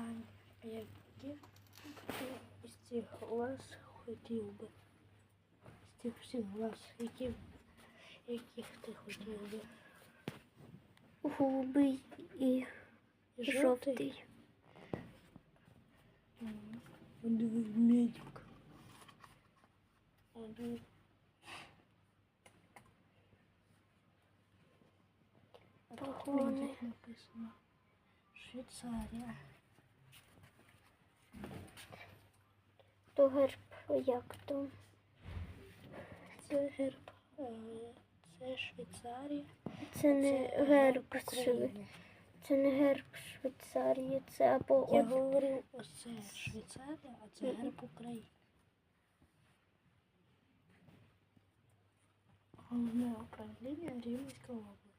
Ань, а яких ти із цих глаз хотів би? З цих всіх глаз, які, яких ти хотів би? Голубий і Жовтий? жовтий. Мгм. Диви, медик. Один. А тут Погони. медик То герб як то? Це герб. е, Це Швейцарія. Це не Це герб України. Це не герб Швейцарії, це або Я от... говорив, ось це Швейцарія, а це герб України. Головне управління Рівненської області.